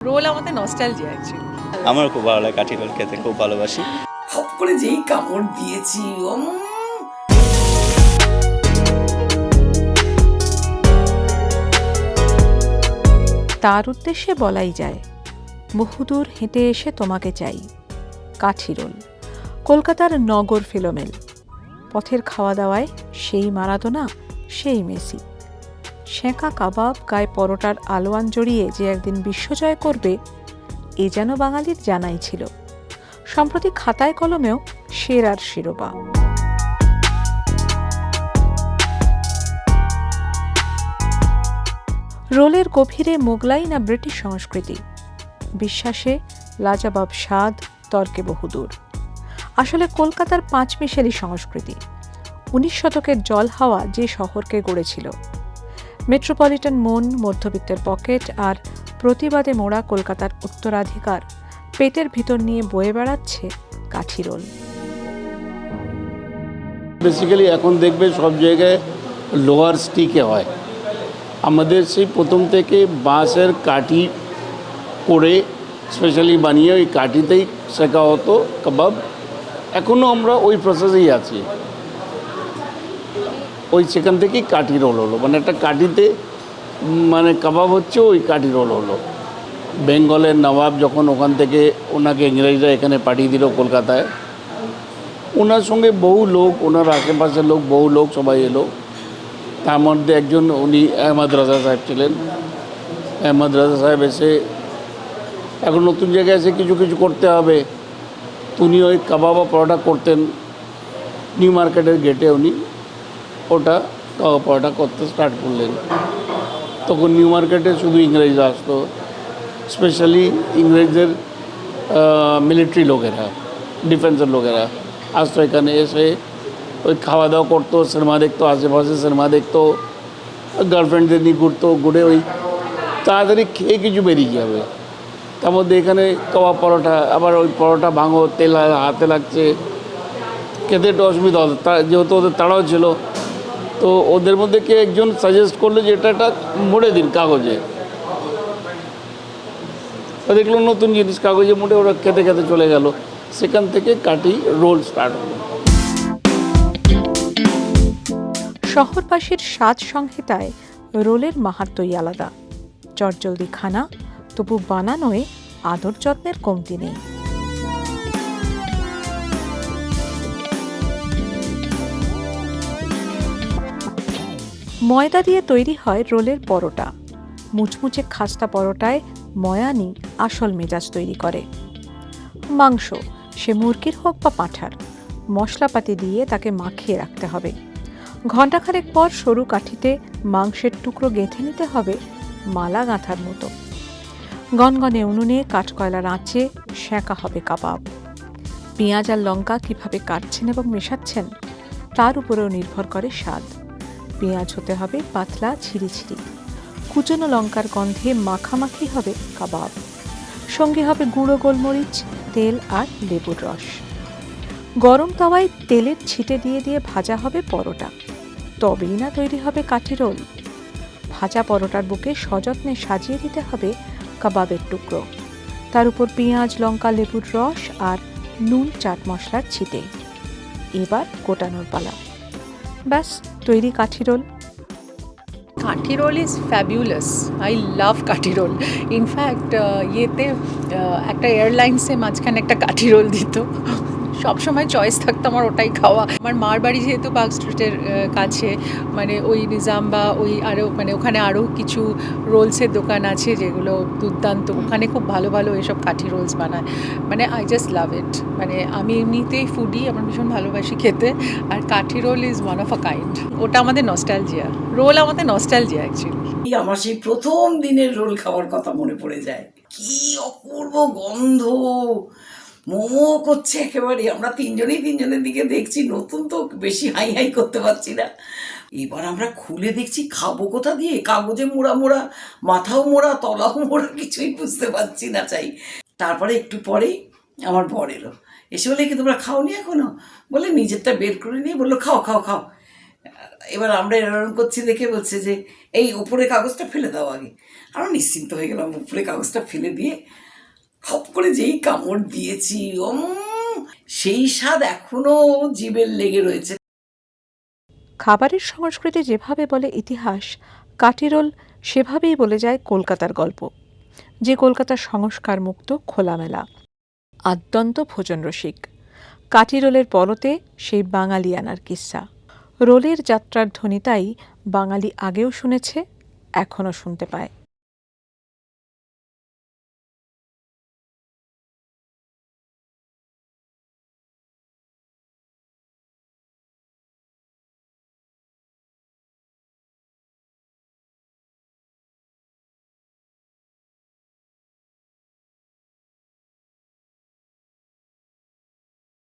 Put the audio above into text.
Role আমাদের nostalgia actually আমার খুব ভালো লাগে কাঠি রোল খেতে খুব ভালোবাসি। হপ করে যেই কামড় দিয়েছি উম, তার উদ্দেশ্যে বলাই যায় বহুদূর হেঁটে এসে তোমাকে চাই কাঠি রোল। কলকাতার নগর ফিলোমেল। পথের খাওয়া দাওয়ায় সেই মারাদোনা সেই মেসি। সেঁকা কাবাব, গায়ে পরোটার আলোয়ান জড়িয়ে যে একদিন বিশ্বজয় করবে, এ যেন বাঙালির জানাই ছিল। সম্প্রতি খাতায় কলমেও সেরার শিরোপা। রোলের গভীরে মোগলাই না ব্রিটিশ সংস্কৃতি? বিশ্বাসে লাজাবাব স্বাদ, তর্কে বহুদূর। আসলে কলকাতার পাঁচমিশেলি সংস্কৃতি। উনিশ শতকের জল হাওয়া যে শহরকে গড়েছিল। মেট্রোপলিটন মন, মধ্যবিত্তের পকেট আর প্রতিবাদে মোড়া কলকাতার উত্তরাধিকার। পেটের ভিতর নিয়ে বয়ে বেড়াচ্ছে কাঠি রোল বেসিক্যালি এখন দেখবে সব জায়গায় লোয়ার স্টিকে হয়। আমাদের সেই প্রথম থেকে বাঁশের কাঠি করে স্পেশালি বানিয়ে ওই কাঠিতেই শেখা হতো, কাবাব। এখনও আমরা ওই প্রসেসেই আছি। ওই সেখান থেকেই কাঠি রোল হলো। মানে একটা কাঠিতে মানে কাবাব হচ্ছে ওই কাঠি রোল হলো। বেঙ্গলের নবাব যখন ওখান থেকে ওনাকে ইংরেজরা এখানে পাঠিয়ে দিল কলকাতায়, ওনার সঙ্গে বহু লোক, ওনার আশেপাশের লোক, বহু লোক সবাই এলো। তার মধ্যে একজন উনি আহমদ রাজা সাহেব ছিলেন। আহমদ রাজা সাহেব এসে, এখন নতুন জায়গায় এসে কিছু কিছু করতে হবে। উনি ওই কাবাব পরোটা করতেন নিউ মার্কেটের গেটে উনি। ওটা পরোটা করতে স্টার্ট করলেন। তখন নিউ মার্কেটে শুধু ইংরেজরা আসতো। স্পেশালি ইংরেজদের মিলিটারি লোকেরা ডিফেন্সের লোকেরা আসতো এখানে এসে। ওই খাওয়া দাওয়া করতো সিনেমা দেখতো, আশেপাশে সিনেমা দেখতো। গার্লফ্রেন্ডদের নিয়ে ঘুরতো, ঘুরে ওই তাড়াতাড়ি খেয়ে কিছু বেরিয়ে যাবে। তার মধ্যে এখানে কাবাব পরোটা, আবার ওই পরোটা ভাঙো, তেল হাতে লাগছে। খেতে একটু অসুবিধা হতো। যেহেতু ওদের তাড়াও ছিল তো ওদের মধ্যে কে একজন সাজেস্ট করল যে এটা একটা মুড়ে দিন কাগজে। দেখল নতুন জিনিস কাগজে মুড়ে, ওরা খেতে খেতে চলে গেল। সেখান থেকে কাটি রোল স্টার্ট হলো। শহরবাসীর সাজ সংহিতায় রোলের মাহাত্মই আলাদা। চটজলদি খানা, তবু বানানোয় আদর যত্নের কমতি নেই। ময়দা দিয়ে তৈরি হয় রোলের পরোটা। মুচমুচে খাস্তা পরোটায় ময়ানি আসল মেজাজ তৈরি করে। মাংস, সে মুরগির হোক বা পাঁঠার, মশলাপাতি দিয়ে তাকে মাখিয়ে রাখতে হবে। ঘণ্টাখানেক পর সরু কাঠিতে মাংসের টুকরো গেঁথে নিতে হবে মালা গাঁথার মতো। গনগনে উনুনে কাঠকয়লার আঁচে সেঁকা হবে কাবাব। পেঁয়াজ আর লঙ্কা কীভাবে কাটছেন এবং মেশাচ্ছেন, তার উপরেও নির্ভর করে স্বাদ। পেঁয়াজ হতে হবে পাতলা ছিঁড়ি ছিঁড়ি। কুচনো লঙ্কার গন্ধে মাখামাখি হবে কাবাব। সঙ্গে হবে গুঁড়ো গোলমরিচ, তেল আর লেবুর রস। গরম তাওয়ায় তেলের ছিটে দিয়ে দিয়ে ভাজা হবে পরোটা। তবেই না তৈরি হবে কাঠি রোল। ভাজা পরোটার বুকে সযত্নে সাজিয়ে দিতে হবে কাবাবের টুকরো। তার উপর পেঁয়াজ, লঙ্কা, লেবুর রস আর নুন, চাট মশলার ছিটে। এবার গোটানোর পালা। ব্যাস, তৈরি kathi roll. Kathi roll is fabulous I love kathi roll. In fact ইয়েতে একটা এয়ারলাইন্সে মাঝখানে একটা কাঠি রোল দিত। সবসময় চয়েস থাকতো আমার ওটাই খাওয়া। আমার মার বাড়ি যেহেতু পার্ক স্ট্রিটের কাছে মানে ওই নিজাম বা ওই আরও মানে ওখানে আরও কিছু রোলসের দোকান আছে যেগুলো দুর্দান্ত ওখানে খুব ভালো ভালো এসব কাঠি রোলস বানায়। মানে আই জাস্ট লাভ ইট মানে আমি এমনিতেই ফুডি আমার ভীষণ ভালোবাসি খেতে। আর kathi roll is one of a kind ওটা আমাদের নস্টালজিয়া রোল আমাদের নস্টালজিয়া অ্যাকচুয়ালি আমার সেই প্রথম দিনের রোল খাওয়ার কথা মনে পড়ে যায়। কি অপূর্ব গন্ধ! মোমো করছে একেবারে। আমরা তিনজনেই তিনজনের দিকে দেখছি, নতুন তো বেশি হাই হাই করতে পারছি না। এবার আমরা খুলে দেখছি, খাব কোথা দিয়ে? কাগজে মোড়া মোড়া, মাথাও মোড়া, তলাও মোড়া, কিছুই বুঝতে পারছি না চাই। তারপরে একটু পরেই আমার বর এলো। এসে বলে, কি তোমরা খাওনি এখনও? বলে, নিজেরটা বের করে নিয়ে। বলল, খাও খাও খাও। এবার আমরা এরকম করছি দেখে বলছে যে, এই উপরে কাগজটা ফেলে দাও আগে। আমরা নিশ্চিন্ত হয়ে গেলাম, উপরে কাগজটা ফেলে দিয়ে খপ করে যেই কামড় দিয়েছি উম, সেই স্বাদ এখনও জীবের লেগে রয়েছে। খাবারের সংস্কৃতি যেভাবে বলে ইতিহাস কাটিরোল সেভাবেই বলে যায় কলকাতার গল্প যে কলকাতার সংস্কার মুক্ত খোলামেলা। আদ্যন্ত ভোজন রসিক কাটিরোলের পরতে সেই বাঙালি আনার কিস্সা। রোলের যাত্রার ধ্বনিতাই বাঙালি আগেও শুনেছে এখনও শুনতে পায়।